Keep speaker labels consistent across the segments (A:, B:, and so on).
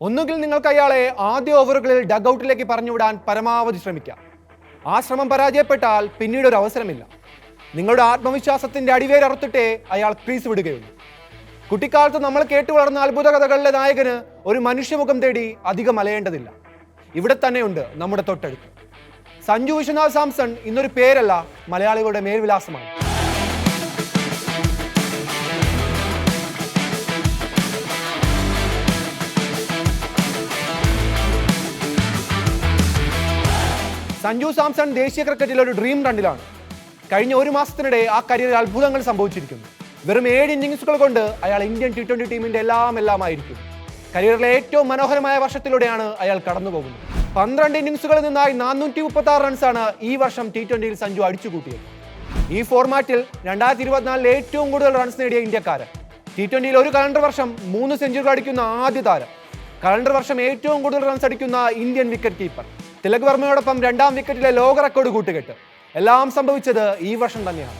A: ഒന്നുകിൽ നിങ്ങൾക്ക് അയാളെ ആദ്യ ഓവറുകളിൽ ഡഗൌട്ടിലേക്ക് പറഞ്ഞുവിടാൻ പരമാവധി ശ്രമിക്കാം. ആ ശ്രമം പരാജയപ്പെട്ടാൽ പിന്നീട് ഒരു അവസരമില്ല. നിങ്ങളുടെ ആത്മവിശ്വാസത്തിന്റെ അടിവേരറുത്തിട്ടേ അയാൾ ക്രീസ് വിടുകയുള്ളൂ. കുട്ടിക്കാലത്ത് നമ്മൾ കേട്ടു വളർന്ന അത്ഭുത കഥകളിലെ നായകന് ഒരു മനുഷ്യമുഖം തേടി അധികം അലയേണ്ടതില്ല. ഇവിടെ തന്നെയുണ്ട് നമ്മുടെ തൊട്ടടുത്ത്. സഞ്ജു വിശ്വനാഥ് സാംസൺ ഇന്നൊരു പേരല്ല മലയാളികളുടെ മേൽവിലാസമാണ്. സഞ്ജു സാംസൺ ദേശീയ ക്രിക്കറ്റിൽ ഒരു ഡ്രീം റണ്ണിലാണ് കഴിഞ്ഞ ഒരു മാസത്തിനിടെ ആ കരിയറിൽ അത്ഭുതങ്ങൾ സംഭവിച്ചിരിക്കുന്നു. വെറും ഏഴ് ഇന്നിങ്സുകൾ കൊണ്ട് അയാൾ ഇന്ത്യൻ ടി ട്വന്റി ടീമിന്റെ എല്ലാം എല്ലാം ആയിരിക്കും. കരിയറിലെ ഏറ്റവും മനോഹരമായ വർഷത്തിലൂടെയാണ് അയാൾ കടന്നു പോകുന്നത് പന്ത്രണ്ട് ഇന്നിങ്സുകളിൽ നിന്നായി നാനൂറ്റി മുപ്പത്തി ആറ് റൺസാണ് ഈ വർഷം ടി ട്വന്റിയിൽ സഞ്ജു അടിച്ചുകൂട്ടിയത്. ഈ ഫോർമാറ്റിൽ രണ്ടായിരത്തി ഇരുപത്തിനാലിൽ ഏറ്റവും കൂടുതൽ റൺസ് നേടിയ ഇന്ത്യക്കാരൻ. ടി ട്വന്റിയിൽ ഒരു കലണ്ടർ വർഷം മൂന്ന് സെഞ്ചുറികൾ അടിക്കുന്ന ആദ്യ താരം. കലണ്ടർ വർഷം ഏറ്റവും കൂടുതൽ റൺസ് അടിക്കുന്ന ഇന്ത്യൻ വിക്കറ്റ് കീപ്പർ തിലക് വർമ്മയോടൊപ്പം രണ്ടാം വിക്കറ്റിലെ ലോക റെക്കോർഡ് കൂട്ടുകെട്ട്. എല്ലാം സംഭവിച്ചത് ഈ വർഷം തന്നെയാണ്.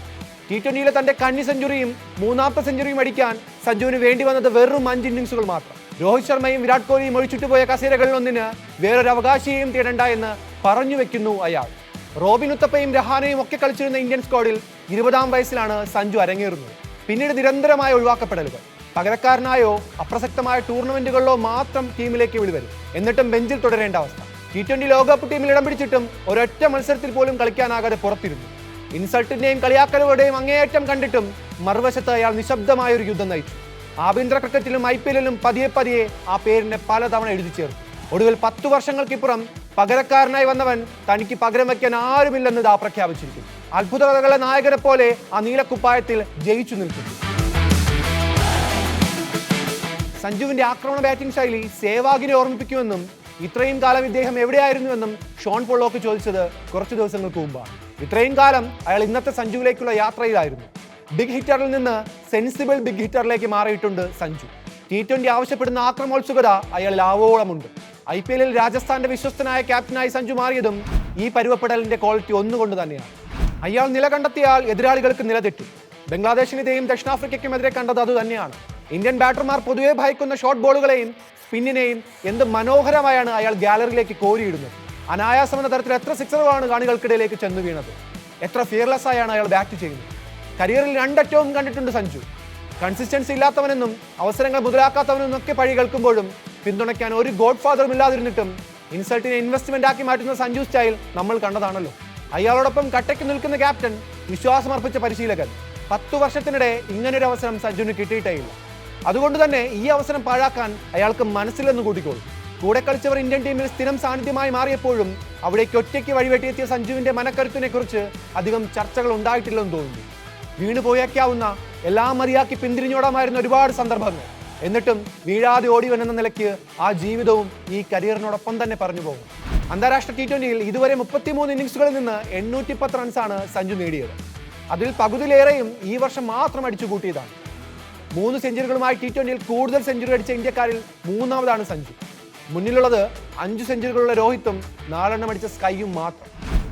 A: ടി ട്വന്റിയിലെ തന്റെ കന്നി സെഞ്ചുറിയും മൂന്നാമത്തെ സെഞ്ചുറിയും അടിക്കാൻ സഞ്ജുവിന് വേണ്ടി വന്നത് വെറും അഞ്ച് ഇന്നിങ്സുകൾ മാത്രം. രോഹിത് ശർമ്മയും വിരാട് കോഹ്ലിയും ഒഴിച്ചിട്ടുപോയ കസേരകളിൽ ഒന്നിന് വേറൊരു അവകാശിയെയും തേടണ്ട എന്ന് പറഞ്ഞു വെക്കുന്നു അയാൾ. റോബിൻ ഉത്തപ്പയും രഹാനയും ഒക്കെ കളിച്ചിരുന്ന ഇന്ത്യൻ സ്ക്വാഡിൽ ഇരുപതാം വയസ്സിലാണ് സഞ്ജു അരങ്ങേറുന്നത്. പിന്നീട് നിരന്തരമായ ഒഴിവാക്കപ്പെടലുകൾ. പകരക്കാരനായോ അപ്രസക്തമായ ടൂർണമെന്റുകളിലോ മാത്രം ടീമിലേക്ക് വിളിവരും. എന്നിട്ടും ബെഞ്ചിൽ തുടരേണ്ട അവസ്ഥ. ടി ട്വന്റി ലോകകപ്പ് ടീമിൽ ഇടം പിടിച്ചിട്ടും ഒരൊറ്റ മത്സരത്തിൽ പോലും കളിക്കാനാകാതെ പുറത്തിരുന്നു. ഇൻസൾട്ടിന്റെയും കളിയാക്കലുകളുടെയും അങ്ങേയറ്റം കണ്ടിട്ടും മറുവശത്ത് അയാൾ നിശബ്ദമായ ഒരു യുദ്ധം നയിച്ചു. ആഭ്യന്തര ക്രിക്കറ്റിലും ഐ പി എല്ലിലും പതിയെ പതിയെ ആ പേരിനെ പലതവണ എഴുതി ചേർത്തു. ഒടുവിൽ പത്തു വർഷങ്ങൾക്കിപ്പുറം പകരക്കാരനായി വന്നവൻ തനിക്ക് പകരം വയ്ക്കാൻ ആരുമില്ലെന്ന് ദാ പ്രഖ്യാപിച്ചിരിക്കുന്നു. അത്ഭുത കഥകളെ നായകനെ പോലെ ആ നീലക്കുപ്പായത്തിൽ ജയിച്ചു നിൽക്കുന്നു. സഞ്ജുവിന്റെ ആക്രമണ ബാറ്റിംഗ് ശൈലി സേവാഗിനെ ഓർമ്മിപ്പിക്കുമെന്നും ഇത്രയും കാലം ഇദ്ദേഹം എവിടെയായിരുന്നുവെന്നും ഷോൺ പൊള്ളോക്ക് ചോദിച്ചത് കുറച്ച് ദിവസങ്ങൾക്ക് മുമ്പാണ് ഇത്രയും കാലം അയാൾ ഇന്നത്തെ സഞ്ജുവിലേക്കുള്ള യാത്രയിലായിരുന്നു. ബിഗ് ഹിറ്ററിൽ നിന്ന് സെൻസിബിൾ ബിഗ് ഹിറ്ററിലേക്ക് മാറിയിട്ടുണ്ട് സഞ്ജു. ടി ട്വന്റി ആവശ്യപ്പെടുന്ന ആക്രമോത്സുകത അയാളിൽ ആവോളമുണ്ട്. ഐ പി എല്ലിൽ രാജസ്ഥാന്റെ വിശ്വസ്തനായ ക്യാപ്റ്റനായി സഞ്ജു മാറിയതും ഈ പരുവപ്പെടലിന്റെ ക്വാളിറ്റി ഒന്നുകൊണ്ട് തന്നെയാണ്. അയാൾ നില കണ്ടെത്തിയാൽ എതിരാളികൾക്ക് നിലതെറ്റും. ബംഗ്ലാദേശിനെതിരെയും ദക്ഷിണാഫ്രിക്കയ്ക്കും എതിരെ കണ്ടത് അത് തന്നെയാണ്. ഇന്ത്യൻ ബാറ്റർമാർ പൊതുവെ ഭയക്കുന്ന ഷോർട്ട് ബോളുകളെയും സ്പിന്നിനെയും എന്ത് മനോഹരമായാണ് അയാൾ ഗാലറിയിലേക്ക് കോരിയിടുന്നത്. അനായാസം എന്ന തരത്തിൽ എത്ര സിക്സറുകളാണ് കാണികൾക്കിടയിലേക്ക് ചെന്നു വീണത്. എത്ര ഫിയർലെസ് ആയാണ് അയാൾ ബാറ്റ് ചെയ്യുന്നത്. കരിയറിൽ രണ്ടറ്റവും കണ്ടിട്ടുണ്ട് സഞ്ജു. കൺസിസ്റ്റൻസി ഇല്ലാത്തവനെന്നും അവസരങ്ങൾ മുതലാക്കാത്തവനെന്നും ഒക്കെ പഴി കേൾക്കുമ്പോഴും പിന്തുണയ്ക്കാൻ ഒരു ഗോഡ് ഫാദറും ഇല്ലാതിരുന്നിട്ടും ഇൻസൾട്ടിനെ ഇൻവെസ്റ്റ്മെന്റ് ആക്കി മാറ്റുന്ന സഞ്ജു സ്റ്റൈൽ നമ്മൾ കണ്ടതാണല്ലോ. അയാളോടൊപ്പം കട്ടയ്ക്ക് നിൽക്കുന്ന ക്യാപ്റ്റൻ വിശ്വാസമർപ്പിച്ച പരിശീലകൻ. പത്തു വർഷത്തിനിടെ ഇങ്ങനൊരു അവസരം സഞ്ജുവിന് കിട്ടിയിട്ടേ ഇല്ല. അതുകൊണ്ട് തന്നെ ഈ അവസരം പാഴാക്കാൻ അയാൾക്ക് മനസ്സിലെന്ന് കൂട്ടിക്കോളും. കൂടെ കളിച്ചവർ ഇന്ത്യൻ ടീമിൽ സ്ഥിരം സാന്നിധ്യമായി മാറിയപ്പോഴും അവിടേക്ക് ഒറ്റയ്ക്ക് വഴിവെട്ടിയെത്തിയ സഞ്ജുവിന്റെ മനക്കരുത്തിനെ കുറിച്ച് അധികം ചർച്ചകൾ ഉണ്ടായിട്ടില്ലെന്ന് തോന്നുന്നു. വീണ് പോയേക്കാവുന്ന എല്ലാം മതിയാക്കി പിന്തിരിഞ്ഞോടാമായിരുന്ന ഒരുപാട് സന്ദർഭങ്ങൾ. എന്നിട്ടും വീഴാതെ ഓടിവൻ എന്ന നിലയ്ക്ക് ആ ജീവിതവും ഈ കരിയറിനോടൊപ്പം തന്നെ പറഞ്ഞു പോകും. അന്താരാഷ്ട്ര ടി ട്വന്റിയിൽ ഇതുവരെ മുപ്പത്തിമൂന്ന് ഇന്നിംഗ്സുകളിൽ നിന്ന് എണ്ണൂറ്റി പത്ത് റൺസാണ് സഞ്ജു നേടിയത്. അതിൽ പകുതിയിലേറെയും ഈ വർഷം മാത്രം അടിച്ചു കൂട്ടിയതാണ് മൂന്ന് സെഞ്ചുറികളുമായി ടി ട്വന്റിയിൽ കൂടുതൽ സെഞ്ചുറി അടിച്ച ഇന്ത്യക്കാരിൽ മൂന്നാമതാണ് സഞ്ജു. മുന്നിലുള്ളത് അഞ്ച് സെഞ്ചുറികളുള്ള രോഹിത്തും നാലെണ്ണം അടിച്ച സ്കൈയും മാത്രം.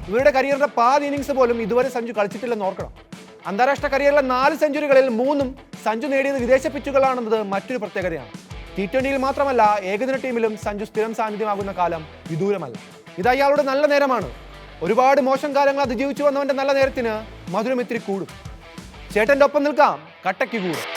A: ഇവരുടെ കരിയറിന്റെ പാതി ഇന്നിങ്സ് പോലും ഇതുവരെ സഞ്ജു കളിച്ചിട്ടില്ലെന്ന് ഓർക്കണം. അന്താരാഷ്ട്ര കരിയറിലെ നാല് സെഞ്ചുറികളിൽ മൂന്നും സഞ്ജു നേടിയത് വിദേശ പിച്ചുകളാണെന്നത് മറ്റൊരു പ്രത്യേകതയാണ്. ടി ട്വന്റിയിൽ മാത്രമല്ല ഏകദിന ടീമിലും സഞ്ജു സ്ഥിരം സാന്നിധ്യമാകുന്ന കാലം വിദൂരമല്ല. ഇത് അയാളുടെ നല്ല നേരമാണ്. ഒരുപാട് മോശം കാലങ്ങൾ അതിജീവിച്ചു വന്നവന്റെ നല്ല നേരത്തിന് മധുരം ഇത്തിരി കൂടും. ചേട്ടന്റെ ഒപ്പം നിൽക്കാം. കട്ടയ്ക്ക് കൂടും.